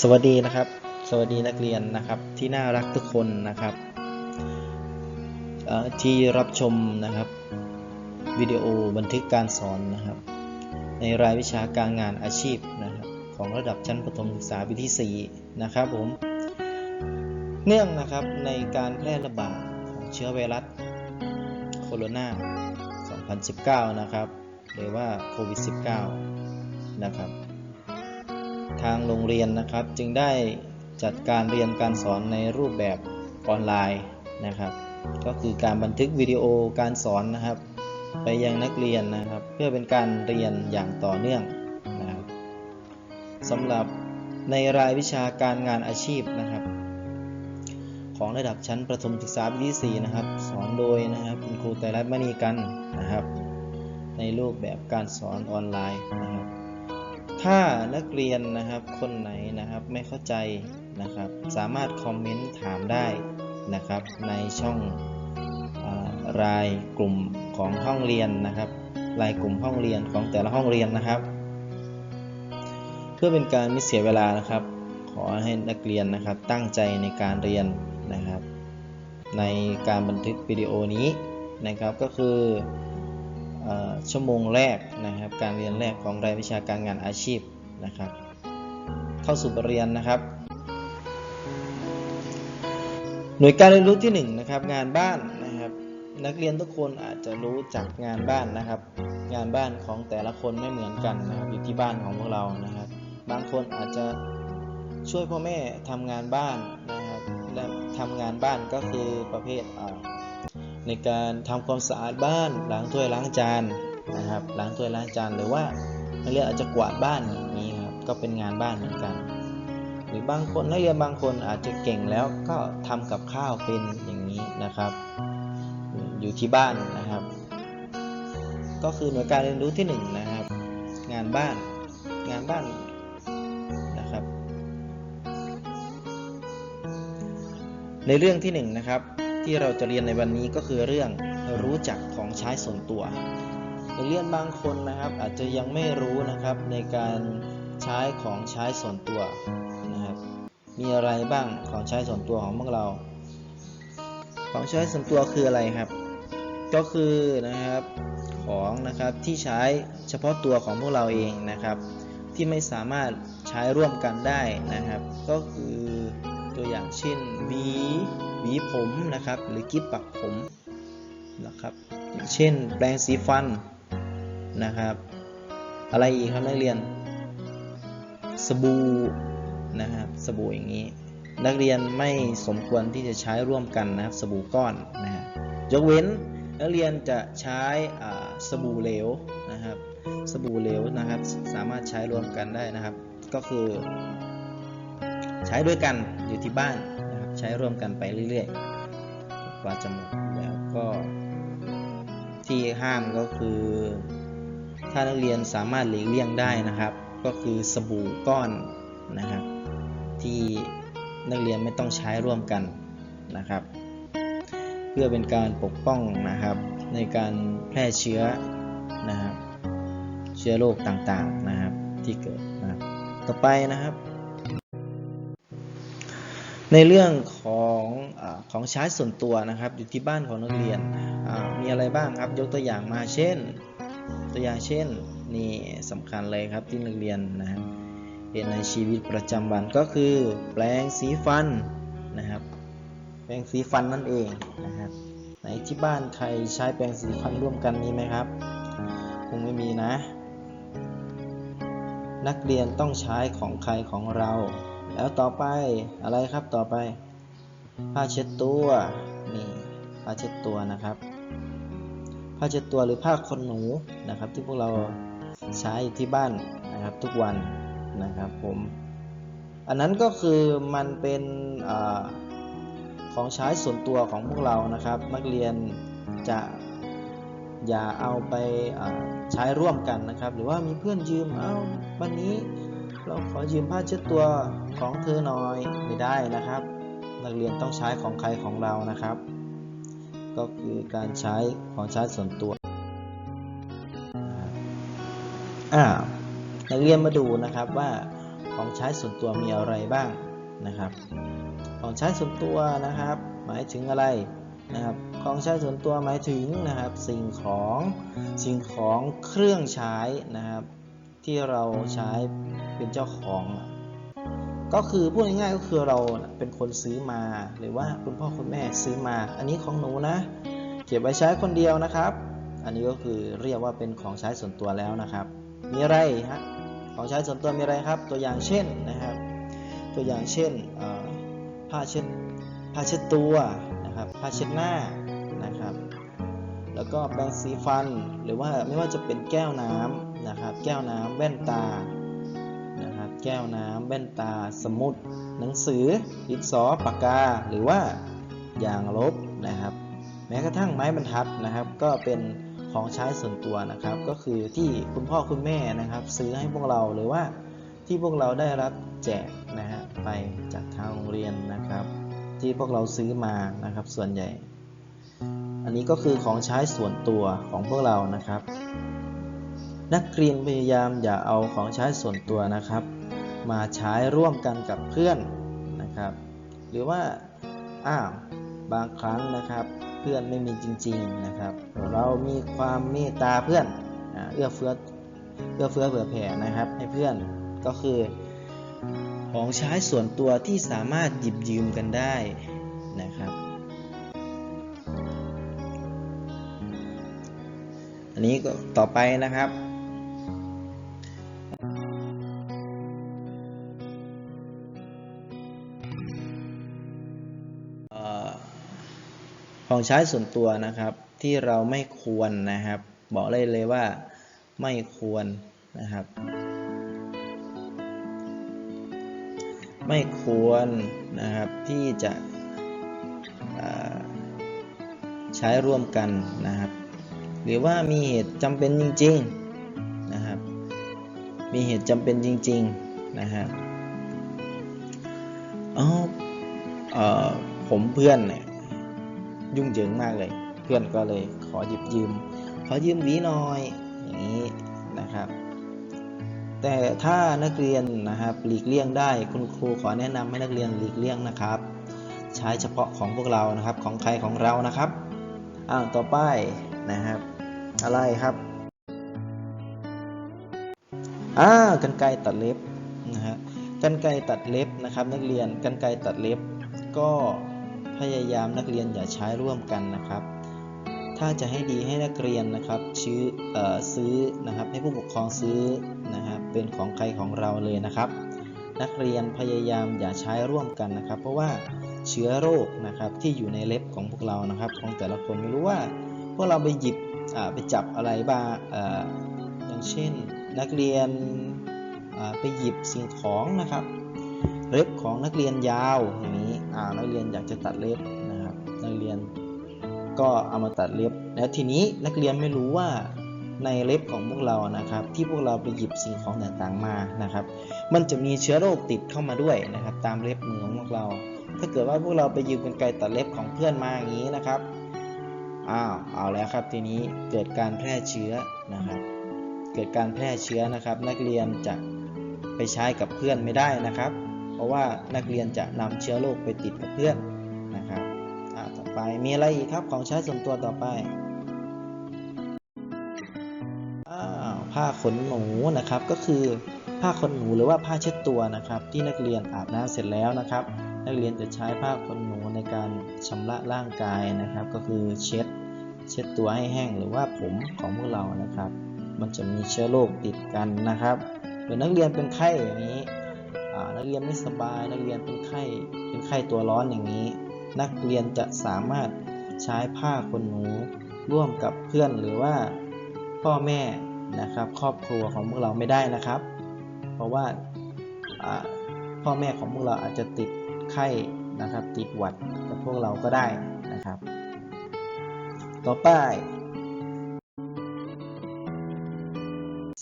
สวัสดีนะครับ สวัสดีนักเรียนนะครับที่น่ารักทุกคนนะครับที่รับชมนะครับวิดีโอบันทึกการสอนนะครับ ในรายวิชาการงานอาชีพนะครับของระดับชั้นประถมศึกษาปีที่4นะครับผมเนื่องนะครับในการแพร่ระบาดของเชื้อไวรัสโคโรนา2019 นะครับ หรือว่าโควิด -19 นะครับ ทางโรงเรียนนะครับ จึงได้จัดการเรียนการสอนในรูปแบบออนไลน์นะครับ ก็คือการบันทึกวิดีโอการสอนนะครับ ไปยังนักเรียนนะครับ เพื่อเป็นการเรียนอย่างต่อเนื่องนะครับสำหรับในรายวิชาการงานอาชีพนะครับ ของระดับชั้นประถมศึกษาปีที่4นะครับ สอนโดยนะครับคุณครูไตรรัตน์มณีกันนะครับ ในรูปแบบการสอนออนไลน์นะครับ ถ้านักเรียนนะครับคนไหนนะครับไม่เข้าใจนะครับ สามารถคอมเมนต์ถามได้นะครับ ในช่องรายกลุ่มของห้องเรียนนะครับ รายกลุ่มห้องเรียนของแต่ละห้องเรียนนะครับ เพื่อเป็นการไม่เสียเวลานะครับ ขอให้นักเรียนนะครับตั้งใจในการเรียนนะครับ ในการบันทึกวิดีโอนี้นะครับก็คือ ชั่วโมงแรกนะครับ การเรียนแรกของรายวิชาการงานอาชีพนะครับ เข้าสู่บทเรียนนะครับ หน่วยการเรียนรู้ที่1นงนะครับงานบ้านนะครับ นักเรียนทุกคนอาจจะรู้จักงานบ้านนะครับ งานบ้านของแต่ละคนไม่เหมือนกันนะครับอยู่ที่บ้านของพวกเรานะครับ บางคนอาจจะช่วยพ่อแม่ทำงานบ้านนะครับและทำงานบ้านก็คือประเภทอ่า ในการทำความสะอาดบ้านล้างถ้วยล้างจานนะครับล้างถ้วยล้างจานหรือว่านักเรียนอาจจะกวาดบ้านอย่างนี้ครับก็เป็นงานบ้านเหมือนกัน หรือบางคนนักเรียนบางคนอาจจะเก่งแล้วก็ทำกับข้าวเป็นอย่างนี้นะครับ อยู่ที่บ้านนะครับ ก็คือหน่วยการเรียนรู้ที่หนึ่งนะครับ งานบ้านงานบ้านนะครับ ในเรื่องที่หนึ่งนะครับ ที่เราจะเรียนในวันนี้ก็คือเรื่องรู้จักของใช้ส่วนตัวนักเรียนบางคนนะครับ อาจจะยังไม่รู้นะครับในการใช้ของใช้ส่วนตัวนะครับ มีอะไรบ้างของใช้ส่วนตัวของพวกเรา ของใช้ส่วนตัวคืออะไรครับ ก็คือนะครับของนะครับที่ใช้เฉพาะตัวของพวกเราเองนะครับ ที่ไม่สามารถใช้ร่วมกันได้นะครับ ก็คือตัวอย่างเช่นหวี หวีผมนะครับ หรือกิ๊บปักผมนะครับ อย่างเช่นแปรงสีฟันนะครับ อะไรอีกครับนักเรียน สบู่นะครับ สบู่อย่างนี้ นักเรียนไม่สมควรที่จะใช้ร่วมกันนะครับ สบู่ก้อนนะฮะยกเว้นนักเรียนจะใช้สบู่เหลวนะครับ สบู่เหลวนะครับ สามารถใช้ร่วมกันได้นะครับ ก็คือ ใช้ด้วยกันอยู่ที่บ้าน ใช้ร่วมกันไปเรื่อยๆกว่าจะหมดแล้วก็ที่ห้ามก็คือ ถ้านักเรียนสามารถหลีกเลี่ยงได้นะครับ ก็คือสบู่ก้อนนะครับที่นักเรียนไม่ต้องใช้ร่วมกันนะครับ เพื่อเป็นการปกป้องนะครับ ในการแพร่เชื้อนะครับ เชื้อโรคต่างๆนะครับที่เกิดนะครับต่อไปนะครับ ในเรื่องของอของใช้ส่วนตัวนะครับ อยู่ที่บ้านของนักเรียนมีอะไรบ้างครับ ยกตัวอย่างมาเช่น ตัวอย่างเช่นนี่สำคัญเลยครับที่นักเรียนนะครับเห็นในชีวิตประจำวันก็คือ แปรงสีฟันนะครับ แปรงสีฟันนั่นเองนะครับไหนที่บ้านใครใช้แปรงสีฟันร่วมกันมีไหมครับคงไม่มีนะ นักเรียนต้องใช้ของใครของเรา แล้วต่อไปอะไรครับต่อไป ผ้าเช็ดตัวนี่ผ้าเช็ดตัวนะครับ ผ้าเช็ดตัวหรือผ้าขนหนูนะครับ ที่พวกเราใช้ที่บ้านนะครับ ทุกวันนะครับผมอันนั้นก็คือมันเป็นอของใช้ส่วนตัวของพวกเรานะครับ นักเรียนจะอย่าเอาไปใช้ร่วมกันนะครับ หรือว่ามีเพื่อนยืมเอาวันนี้ เราขอยืมผ้าเช็ดตัวของเธอหน่อยไม่ได้นะครับ นักเรียนต้องใช้ของใครของเรานะครับ ก็คือการใช้ของใช้ส่วนตัวอ่านักเรียนมาดูนะครับว่าของใช้ส่วนตัวมีอะไรบ้างนะครับ ของใช้ส่วนตัวนะครับ หมายถึงอะไรนะครับของใช้ส่วนตัวหมายถึงนะครับ สิ่งของสิ่งของเครื่องใช้นะครับ ที่เราใช้ เป็นเจ้าของ ก็คือพูดง่ายๆก็คือเราเป็นคนซื้อมา หรือว่าคุณพ่อคุณแม่ซื้อมา อันนี้ของหนูนะ เก็บไว้ใช้คนเดียวนะครับ อันนี้ก็คือเรียกว่าเป็นของใช้ส่วนตัวแล้วนะครับ มีอะไรฮะของใช้ส่วนตัวมีอะไรครับ ตัวอย่างเช่นนะครับ ตัวอย่างเช่นผ้าเช็ดผ้าเช็ดตัวนะครับผ้าเช็ดหน้านะครับแล้วก็แปรงสีฟันหรือว่าไม่ว่าจะเป็นแก้วน้ำนะครับ แก้วน้ำแว่นตา แก้วน้ำแว่นตา สมุด หนังสือดินสอปากกา หรือว่ายางลบนะครับ แม้กระทั่งไม้บรรทัดนะครับ ก็เป็นของใช้ส่วนตัวนะครับ ก็คือที่คุณพ่อคุณแม่นะครับ ซื้อให้พวกเราหรือว่าที่พวกเราได้รับแจกนะฮะไปจากทางโรงเรียนนะครับ ที่พวกเราซื้อมานะครับ ส่วนใหญ่ อันนี้ก็คือของใช้ส่วนตัวของพวกเรานะครับ นักเรียนพยายามอย่าเอาของใช้ส่วนตัวนะครับ มาใช้ร่วมกันกับเพื่อนนะครับ หรือว่าอ้าวบางครั้งนะครับเพื่อนไม่มีจริง ๆนะครับ เรามีความเมตตาเพื่อนเอื้อเฟื้อเอื้อเฟื้อเผื่อแผ่นะครับ ให้เพื่อนก็คือของใช้ส่วนตัวที่สามารถหยิบยืมกันได้นะครับ อันนี้ก็ต่อไปนะครับ ของใช้ส่วนตัวนะครับ ที่เราไม่ควรนะครับ บอกเลยเลยว่าไม่ควรนะครับ ไม่ควรนะครับที่จะใช้ร่วมกันนะครับ หรือว่ามีเหตุจำเป็นจริงๆนะครับ มีเหตุจำเป็นจริงๆนะครับอ๋อเอ่อผมเพื่อนเนี่ย ยุ่งเหยิงมากเลย เพื่อนก็เลยขอหยิบยืม ขอยืมหวีหน่อยอย่างนี้นะครับ แต่ถ้านักเรียนนะครับหลีกเลี่ยงได้คุณครูขอแนะนำให้นักเรียนหลีกเลี่ยงนะครับ ใช้เฉพาะของพวกเรานะครับของใครของเรานะครับอ้าวต่อไปนะครับ อะไรครับอ่ากันไกรตัดเล็บนะฮะกันไกรตัดเล็บนะครับ นักเรียนกันไกรตัดเล็บก็ พยายามนักเรียนอย่าใช้ร่วมกันนะครับ ถ้าจะให้ดีให้นักเรียนนะครับชื้ออซื้อนะครับ ให้ผู้ปกครองซื้อนะครับ เป็นของใครของเราเลยนะครับ นักเรียนพยายามอย่าใช้ร่วมกันนะครับ เพราะว่าเชื้อโรคนะครับที่อยู่ในเล็บของพวกเรานะครับ ของแต่ละคนไม่รู้ว่าพวกเราไปหยิบไปจับอะไรบ้างออย่างเช่น นักเรียนไปหยิบสิ่งของนะครับ เล็บของนักเรียนยาวอย่างนี้ นักเรียนอยากจะตัดเล็บนะครับนักเรียนก็เอามาตัดเล็บ แล้วทีนี้นักเรียนไม่รู้ว่าในเล็บของพวกเรานะครับ ที่พวกเราไปหยิบสิ่งของต่างๆมานะครับ มันจะมีเชื้อโรคติดเข้ามาด้วยนะครับ ตามเล็บมือของพวกเรา ถ้าเกิดว่าพวกเราไปยืมกรรไกรตัดเล็บของเพื่อนมาอย่างนี้นะครับอ้าวเอาแล้วครับทีนี้เกิดการแพร่เชื้อนะครับ เกิดการแพร่เชื้อนะครับ นักเรียนจะไปใช้กับเพื่อนไม่ได้นะครับ เพราะว่านักเรียนจะนำเชื้อโรคไปติดกับเพื่อนนะครับต่อไปมีอะไรอีกครับของใช้ส่วนตัวต่อไปอผ้าขนหนูนะครับก็คือผ้าขนหนูหรือว่าผ้าเช็ดตัวนะครับ ที่นักเรียนอาบน้ำเสร็จแล้วนะครับ นักเรียนจะใช้ผ้าขนหนูในการชำระร่างกายนะครับ ก็คือเช็ดเช็ดตัวให้แห้งหรือว่าผมของพวกเรานะครับ มันจะมีเชื้อโรคติดกันนะครับหรือนักเรียนเป็นไข้อย่างนี้ นักเรียนไม่สบาย นักเรียนเป็นไข้ เป็นไข้ตัวร้อนอย่างนี้ นักเรียนจะสามารถใช้ผ้าขนหนูร่วมกับเพื่อนหรือว่าพ่อแม่นะครับ ครอบครัวของพวกเราไม่ได้นะครับ เพราะว่าอ่าพ่อแม่ของพวกเราอาจจะติดไข้นะครับ ติดหวัดกับพวกเราก็ได้นะครับ ต่อไป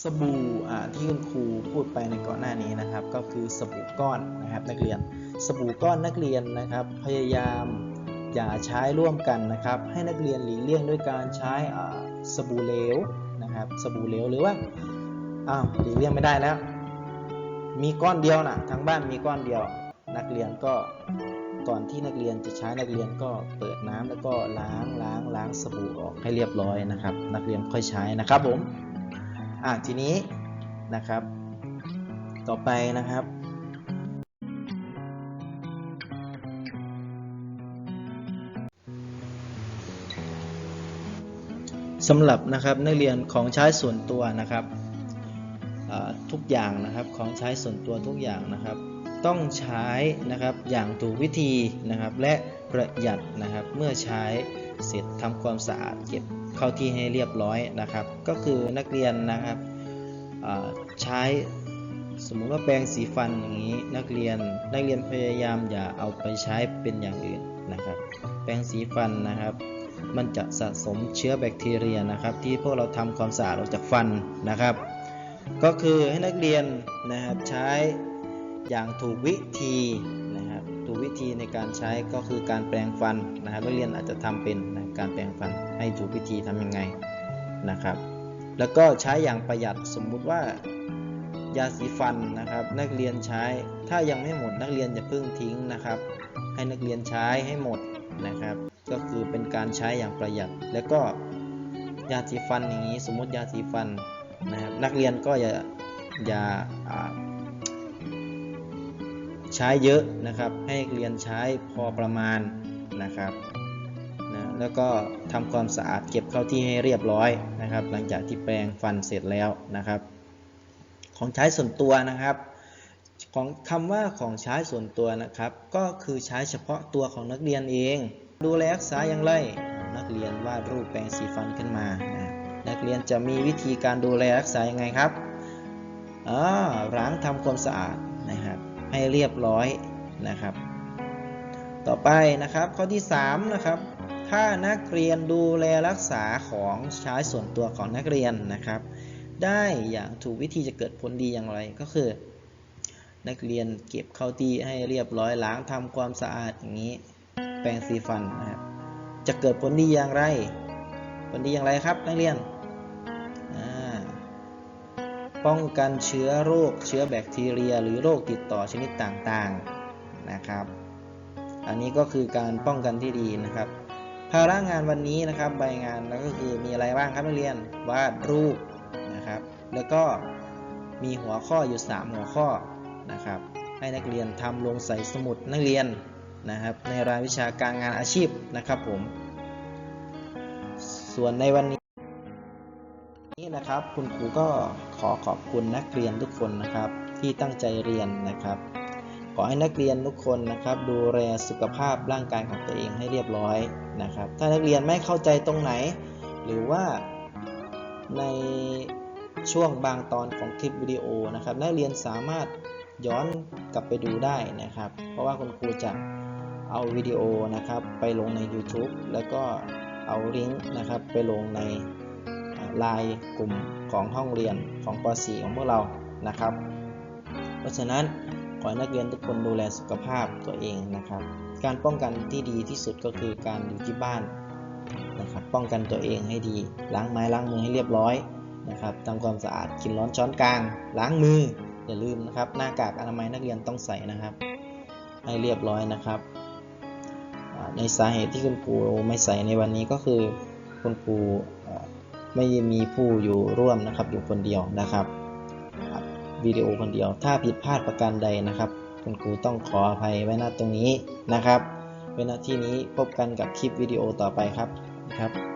สบู่ที่คุณครูพูดไปในก่อนหน้านี้นะครับ ก็คือสบู่ก้อนนะครับนักเรียน สบู่ก้อนนักเรียนนะครับ พยายามอย่าใช้ร่วมกันนะครับ ให้นักเรียนหลีกเลี่ยงด้วยการใช้สบู่เหลวนะครับ สบู่เหลวหรือว่าอ้าวหลีกเลี่ยงไม่ได้แล้ว มีก้อนเดียวนะทั้งบ้านมีก้อนเดียว นักเรียนก็ก่อนที่นักเรียนจะใช้นักเรียนก็เปิดน้ำแล้วก็ล้างล้างล้างสบู่ออกให้เรียบร้อยนะครับ นักเรียนค่อยใช้นะครับผม อะทีนี้นะครับ ต่อไปนะครับสำหรับนะครับนักเรียนของใช้ส่วนตัวนะครับทุกอย่างนะครับของใช้ส่วนตัวทุกอย่างนะครับ ต้องใช้นะครับอย่างถูกวิธีนะครับ และประหยัดนะครับเมื่อใช้เสร็จทำความสะอาดเก็บ เข้าที่ให้เรียบร้อยนะครับ ก็คือนักเรียนนะครับใช้สมมุติว่าแปรงสีฟันอย่างนี้นักเรียนนักเรียนพยายามอย่าเอาไปใช้เป็นอย่างอื่นนะครับ แปรงสีฟันนะครับ มันจะสะสมเชื้อแบคทีเรียนะครับ ที่พวกเราทำความสะอาดออกจากฟันนะครับ ก็คือให้นักเรียนนะครับใช้อย่างถูกวิธีนะครับถูกวิธีในการใช้ก็คือการแปรงฟันนะครับนักเรียนอาจจะทำเป็นนะ การแปรงฟันให้ถูกวิธีทำยังไงนะครับ แล้วก็ใช้อย่างประหยัดสมมุติว่ายาสีฟันนะครับ นักเรียนใช้ถ้ายังไม่หมดนักเรียนอย่าเพิ่งทิ้งนะครับ ให้นักเรียนใช้ให้หมดนะครับ ก็คือเป็นการใช้อย่างประหยัด แล้วก็ยาสีฟันอย่างนี้ สมมติยาสีฟันนะครับนักเรียนก็อย่าอย่าอ่าใช้เยอะนะครับ ให้นักเรียนใช้พอประมาณนะครับ นะแล้วก็ทำความสะอาดเก็บเข้าที่ให้เรียบร้อยนะครับ หลังจากที่แปรงฟันเสร็จแล้วนะครับ ของใช้ส่วนตัวนะครับของคำว่าของใช้ส่วนตัวนะครับ ก็คือใช้เฉพาะตัวของนักเรียนเอง ดูแลรักษาอย่างไรนักเรียนวาดรูปแปรงสีฟันขึ้นมานะนักเรียนจะมีวิธีการดูแลรักษายังไงครับอ่าล้างทำความสะอาดนะครับ ให้เรียบร้อยนะครับ ต่อไปนะครับข้อที่ 3 นะครับ ถ้านักเรียนดูแลรักษาของใช้ส่วนตัวของนักเรียนนะครับ ได้อย่างถูกวิธีจะเกิดผลดีอย่างไรก็คือ นักเรียนเก็บเข้าที่ให้เรียบร้อยล้างทำความสะอาดอย่างนี้ แปรงสีฟันนะครับจะเกิดผลดีอย่างไร ผลดีอย่างไรครับ นักเรียนป้องกันเชื้อโรคเชื้อแบคทีเรีย หรือโรคติดต่อชนิดต่างๆนะครับ อันนี้ก็คือการป้องกันที่ดีนะครับ ภาระงานวันนี้นะครับใบงานแล้วก็คือมีอะไรบ้างครับนักเรียนวาดรูปนะครับ แล้วก็มีหัวข้ออยู่ 3 หัวข้อนะครับ ให้นักเรียนทำลงใส่สมุดนักเรียนนะครับ ในรายวิชาการงานอาชีพนะครับผม ส่วนในวันนี้นี้นะครับคุณครูก็ขอขอบคุณนักเรียนทุกคนนะครับ ที่ตั้งใจเรียนนะครับ ขอให้นักเรียนทุกคนนะครับ ดูแลสุขภาพร่างกายของตัวเองให้เรียบร้อยนะครับ ถ้านักเรียนไม่เข้าใจตรงไหน หรือว่าในช่วงบางตอนของคลิปวิดีโอนะครับ นักเรียนสามารถย้อนกลับไปดูได้นะครับ เพราะว่าคุณครูจะเอาวิดีโอนะครับ ไปลงใน YouTube แล้วก็เอาลิงก์นะครับไปลงในไลน์กลุ่มของห้องเรียนของป .4 ของพวกเรานะครับ เพราะฉะนั้น ขอให้นักเรียนทุกคนดูแลสุขภาพตัวเองนะครับ การป้องกันที่ดีที่สุดก็คือการอยู่ที่บ้านนะครับป้องกันตัวเองให้ดีล้างไม้ล้างมือให้เรียบร้อยนะครับทำความสะอาดกินร้อนช้อนกลาง ล้างมืออย่าลืมนะครับ หน้ากากอนามัยนักเรียนต้องใส่นะครับ ให้เรียบร้อยนะครับ ในสาเหตุที่คุณครูไม่ใส่ในวันนี้ก็คือคุณครูไม่มีผู้อยู่ร่วมนะครับอยู่คนเดียวนะครับ วิดีโอคนเดียว ถ้าผิดพลาดประการใดนะครับ คุณครูต้องขออภัยไว้ณตรงนี้นะครับ เวลาที่นี้พบกันกับคลิปวิดีโอต่อไปครับครับ